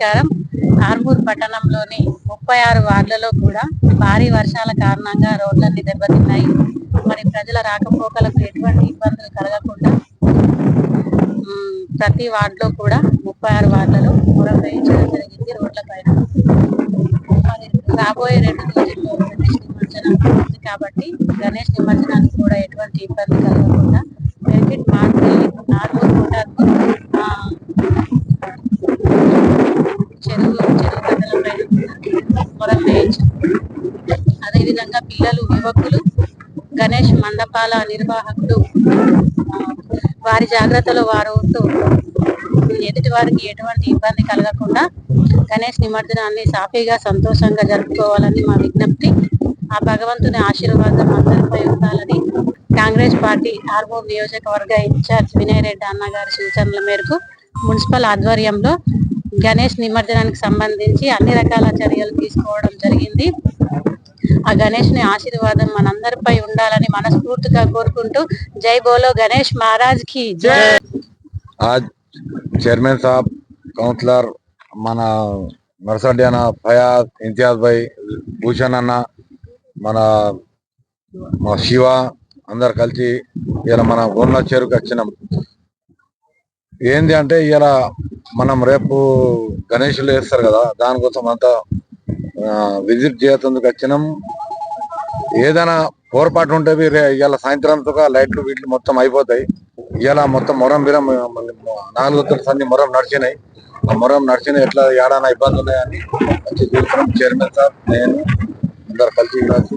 నమస్కారం ఆర్మూర్ పట్టణంలోని ముప్పై ఆరు వార్డులలో కూడా భారీ వర్షాల కారణంగా రోడ్లన్నీ దెబ్బతిన్నాయి. మరి ప్రజల రాకపోకలకు ఎటువంటి ఇబ్బందులు కలగకుండా ప్రతి వార్డులో కూడా ముప్పై ఆరు వార్డులలో మురం వేయించడం జరిగింది రోడ్ల పైన. మరి రాబోయే రెండు రోజుల్లో గణేష్ నిమజ్జనం ఉంది కాబట్టి గణేష్ నిమజ్జనానికి కూడా ఎటువంటి ఇబ్బంది కలగకుండా పిల్లలు యువకులు గణేష్ మండపాల నిర్వాహకులు వారి జాగ్రత్తలు వారు ఎదుటి వారికి ఎటువంటి ఇబ్బంది కలగకుండా గణేష్ నిమజ్జనాన్ని సాఫీగా సంతోషంగా జరుపుకోవాలని మా విజ్ఞప్తి. ఆ భగవంతుని ఆశీర్వాదం అందరిపై ఉండాలని కాంగ్రెస్ పార్టీ ఆర్మూర్ నియోజకవర్గ ఇన్ఛార్జ్ వినయ్ రెడ్డి అన్నగారి సూచనల మేరకు మున్సిపల్ ఆధ్వర్యంలో గణేష్ నిమజ్జనానికి సంబంధించి అన్ని రకాల చర్యలు తీసుకోవడం జరిగింది. ఆ గణేష్ని ఆశీర్వాదం మనందరిపై ఉండాలని మనస్ఫూర్తిగా కోరుకుంటూ జై బోలో గణేష్ మహారాజ్కి చైర్మన్ సాబ్ కౌన్సిలర్ మన మరసండి అన్న ఫయాజ్ ఇంతియాజ్ భాయ్ భూషణ్ అన్న మన మా శివ అందరు కలిసి ఇలా మన ఊర్లో చేరుకు వచ్చినాం. ఏంది అంటే ఇలా మనం రేపు గణేషులు వేస్తారు కదా దానికోసం అంతా విజిట్ చేయతందుకు వచ్చినాం. ఏదైనా పొరపాటు ఉంటే ఇవాళ సాయంత్రంతో లైట్లు వీటిలు మొత్తం అయిపోతాయి. ఇవాళ మొత్తం మొరం బిరం నాలుగు సంది మొరం నడిచినాయి. ఆ మొరం నడిచిన ఎట్లా ఏడానా ఇబ్బంది ఉన్నాయని మంచి చూస్తున్నాం చైర్మన్ సార్ నేను అందరు కలిసి కలిసి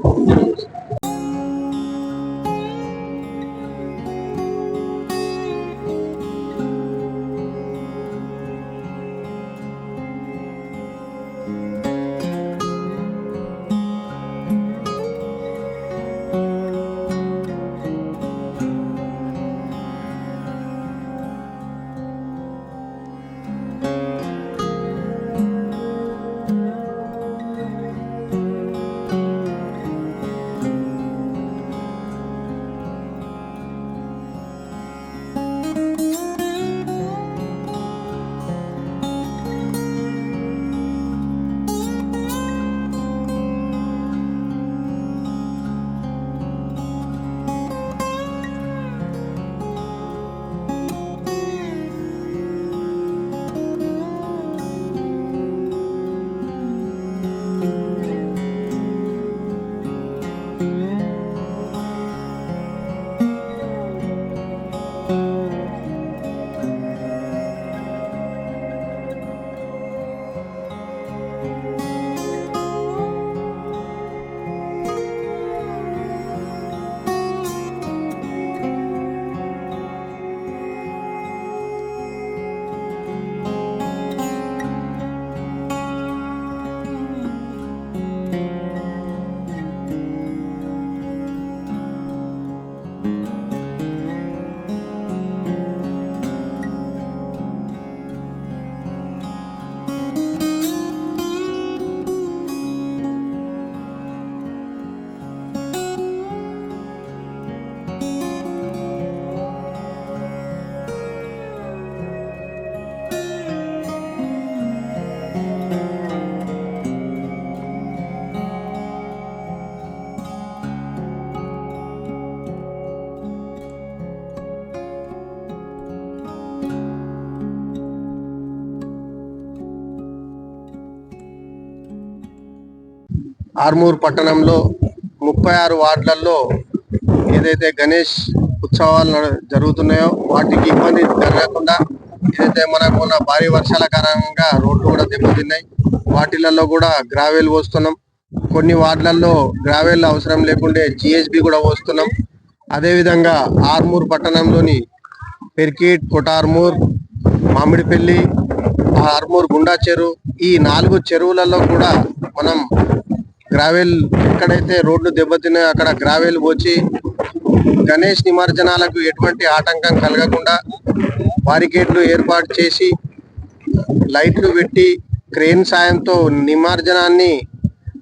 ఆర్మూర్ పట్టణంలో ముప్పై ఆరు వార్డులలో ఏదైతే గణేష్ ఉత్సవాలు జరుగుతున్నాయో వాటికి ఇబ్బంది జరగకుండా ఏదైతే మనకు ఉన్న భారీ వర్షాల కారణంగా రోడ్లు కూడా దెబ్బతిన్నాయి. వాటిలలో కూడా గ్రావెల్ పోస్తున్నాం. కొన్ని వార్డులలో గ్రావెల్ అవసరం లేకుండే జిహెచ్బి కూడా పోస్తున్నాం. అదేవిధంగా ఆర్మూర్ పట్టణంలోని పెర్కిట్ కొటార్మూర్ మామిడిపల్లి ఆర్మూర్ గుండా చెరువు ఈ నాలుగు చెరువులలో కూడా మనం గ్రావెల్ ఎక్కడైతే రోడ్లు దెబ్బతిన్నాయో అక్కడ గ్రావెల్ పోచి గణేష్ నిమజ్జనాలకు ఎటువంటి ఆటంకం కలగకుండా బారికేడ్లు ఏర్పాటు చేసి లైట్లు పెట్టి క్రేన్ సాయంతో నిమజ్జనాన్ని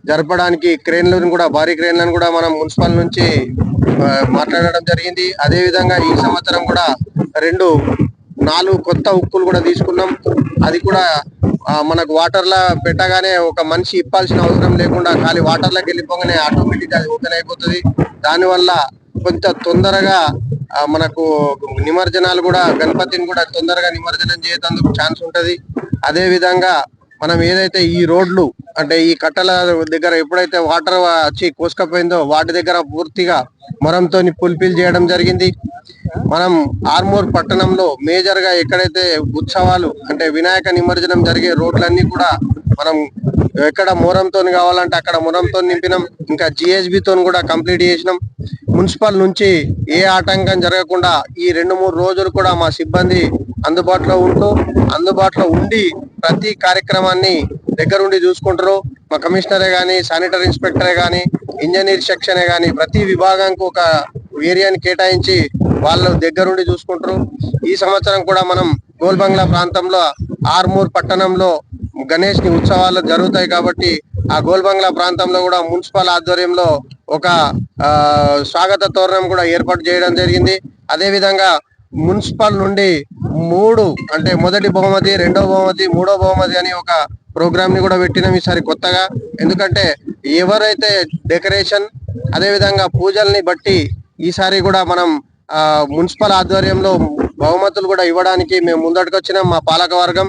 జరపడానికి క్రేన్లను కూడా భారీ క్రేన్లను కూడా మనం మున్సిపల్ నుంచి మాట్లాడడం జరిగింది. అదేవిధంగా ఈ సంవత్సరం కూడా రెండు నాలుగు కొత్త ఉక్కులు కూడా తీసుకున్నాం. అది కూడా మనకు వాటర్ లా పెట్టగానే ఒక మనిషి ఇప్పాల్సిన అవసరం లేకుండా ఖాళీ వాటర్లోకి వెళ్ళిపోగానే ఆటోమేటిక్ అది ఓపెన్ అయిపోతుంది. దానివల్ల కొంత తొందరగా మనకు నిమజ్జనాలు కూడా గణపతిని కూడా తొందరగా నిమజ్జనం చేయటందుకు ఛాన్స్ ఉంటది. అదే విధంగా మనం ఏదైతే ఈ రోడ్లు అంటే ఈ కట్టల దగ్గర ఎప్పుడైతే వాటర్ వచ్చి కోసుకపోయిందో వాటి దగ్గర పూర్తిగా మరంతో పుల్పిల్ చేయడం జరిగింది. మనం ఆర్మూర్ పట్టణంలో మేజర్గా ఎక్కడైతే ఉత్సవాలు అంటే వినాయక నిమజ్జనం జరిగే రోడ్లన్నీ కూడా మనం ఎక్కడ మూరంతో కావాలంటే అక్కడ మొరంతో నింపినాం. ఇంకా జిహెచ్బితో తోని కూడా కంప్లీట్ చేసినాం. మున్సిపల్ నుంచి ఏ ఆటంకం జరగకుండా ఈ రెండు మూడు రోజులు కూడా మా సిబ్బంది అందుబాటులో ఉంటూ అందుబాటులో ఉండి ప్రతి కార్యక్రమాన్ని దగ్గరుండి చూసుకుంటారు. మా కమిషనరే కానీ శానిటరీ ఇన్స్పెక్టరే కానీ ఇంజనీర్ సెక్షనే కానీ ప్రతి విభాగానికి ఒక ఏరియాని కేటాయించి వాళ్ళు దగ్గరుండి చూసుకుంటారు. ఈ సంవత్సరం కూడా మనం గోల్బంగ్లా ప్రాంతంలో ఆర్మూర్ పట్టణంలో గణేష్ని ఉత్సవాలు జరుగుతాయి కాబట్టి ఆ గోల్బంగ్లా ప్రాంతంలో కూడా మున్సిపల్ ఆధ్వర్యంలో ఒక స్వాగత తోరణం కూడా ఏర్పాటు చేయడం జరిగింది. అదేవిధంగా మున్సిపల్ నుండి మూడు అంటే మొదటి బహుమతి రెండో బహుమతి మూడో బహుమతి అని ఒక ప్రోగ్రామ్ని కూడా పెట్టినాం ఈసారి కొత్తగా. ఎందుకంటే ఎవరైతే డెకరేషన్ అదేవిధంగా పూజల్ని బట్టి ఈసారి కూడా మనం మున్సిపల్ ఆధ్వర్యంలో బహుమతులు కూడా ఇవ్వడానికి మేము ముందటికి వచ్చినాం మా పాలక వర్గం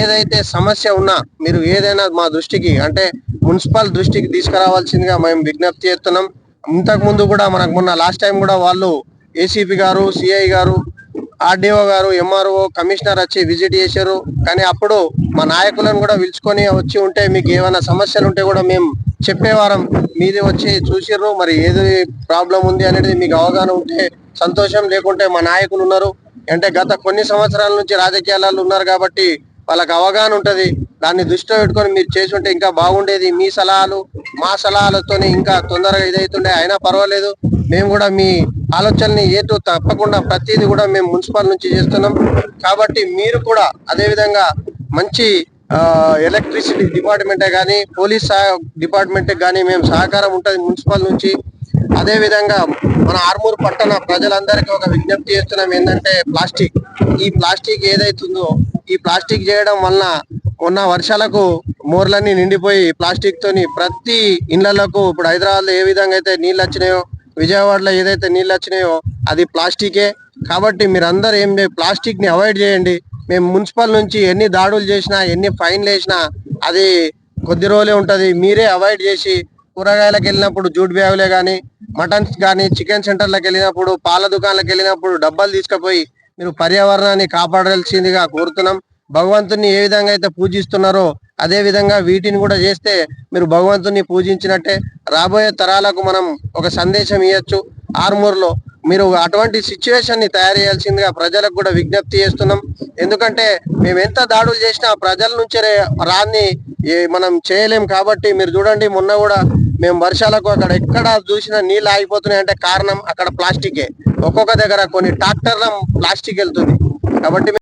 ఏదైతే సమస్య ఉన్నా మీరు ఏదైనా మా దృష్టికి అంటే మున్సిపల్ దృష్టికి తీసుకురావాల్సిందిగా మేము విజ్ఞప్తి చేస్తున్నాం. ఇంతకు ముందు కూడా మనకు మొన్న లాస్ట్ టైం కూడా వాళ్ళు ఏసీపీ గారు సిఐ గారు ఆర్డీఓ గారు ఎంఆర్ఓ కమిషనర్ వచ్చి విజిట్ చేశారు. కానీ అప్పుడు మా నాయకులను కూడా పిలుచుకొని వచ్చి ఉంటే మీకు ఏమైనా సమస్యలు ఉంటే కూడా మేము చెప్పేవారం మీది వచ్చి చూసిర్రు. మరి ఏది ప్రాబ్లం ఉంది అనేది మీకు అవగాహన ఉంటే సంతోషం లేకుంటే మా నాయకులు ఉన్నారు. అంటే గత కొన్ని సంవత్సరాల నుంచి రాజకీయాలలో ఉన్నారు కాబట్టి వాళ్ళకి అవగాహన ఉంటుంది. దాన్ని దృష్టిలో పెట్టుకొని మీరు చేసి ఉంటే ఇంకా బాగుండేది. మీ సలహాలు మా సలహాలతోనే ఇంకా తొందరగా ఇదైతుండే. అయినా పర్వాలేదు. మేము కూడా మీ ఆలోచనని ఏటు తప్పకుండా ప్రతిదీ కూడా మేము మున్సిపల్ నుంచి చేస్తున్నాం. కాబట్టి మీరు కూడా అదే విధంగా మంచి ఎలక్ట్రిసిటీ డిపార్ట్మెంటే కానీ పోలీస్ డిపార్ట్మెంట్ కానీ మేము సహకారం ఉంటుంది మున్సిపల్ నుంచి. అదేవిధంగా మన ఆర్మూర్ పట్టణ ప్రజలందరికీ ఒక విజ్ఞప్తి చేస్తున్నాం ఏంటంటే ప్లాస్టిక్. ఈ ప్లాస్టిక్ ఏదైతుందో ఈ ప్లాస్టిక్ చేయడం వలన ఉన్న వర్షాలకు మోర్లన్నీ నిండిపోయి ప్లాస్టిక్ తోని ప్రతి ఇండ్లలకు ఇప్పుడు హైదరాబాద్లో ఏ విధంగా అయితే నీళ్ళు వచ్చినాయో విజయవాడలో ఏదైతే నీళ్ళు వచ్చినాయో అది ప్లాస్టికే. కాబట్టి మీరందరూ ఏం ప్లాస్టిక్ని అవాయిడ్ చేయండి. మేము మున్సిపల్ నుంచి ఎన్ని దాడులు చేసినా ఎన్ని ఫైన్లు వేసినా అది కొద్ది రోజులే ఉంటుంది. మీరే అవాయిడ్ చేసి కూరగాయలకు వెళ్ళినప్పుడు జూట్ బ్యాగులే కానీ మటన్స్ కానీ చికెన్ సెంటర్లకు వెళ్ళినప్పుడు పాల దుకాణాలకు వెళ్ళినప్పుడు డబ్బాలు తీసుకుపోయి మీరు పర్యావరణాన్ని కాపాడాల్సిందిగా కోరుతున్నాం. భగవంతుని ఏ విధంగా అయితే పూజిస్తున్నారో అదే విధంగా వీటిని కూడా చేస్తే మీరు భగవంతుని పూజించినట్టే. రాబోయే తరాలకు మనం ఒక సందేశం ఇవ్వచ్చు ఆర్మూర్లో మీరు అటువంటి సిచ్యువేషన్ని తయారు చేయాల్సిందిగా ప్రజలకు కూడా విజ్ఞప్తి చేస్తున్నాం. ఎందుకంటే మేము ఎంత దాడులు చేసినా ప్రజల నుంచే రాన్ని మనం చేయలేం కాబట్టి మీరు చూడండి మొన్న కూడా మేము వర్షాలకు అక్కడ ఎక్కడ చూసినా నీళ్ళు ఆగిపోతున్నాయి అంటే కారణం అక్కడ ప్లాస్టికే. ఒక్కొక్క దగ్గర కొన్ని ట్రాక్టర్ల ప్లాస్టిక్ వెళ్తుంది. కాబట్టి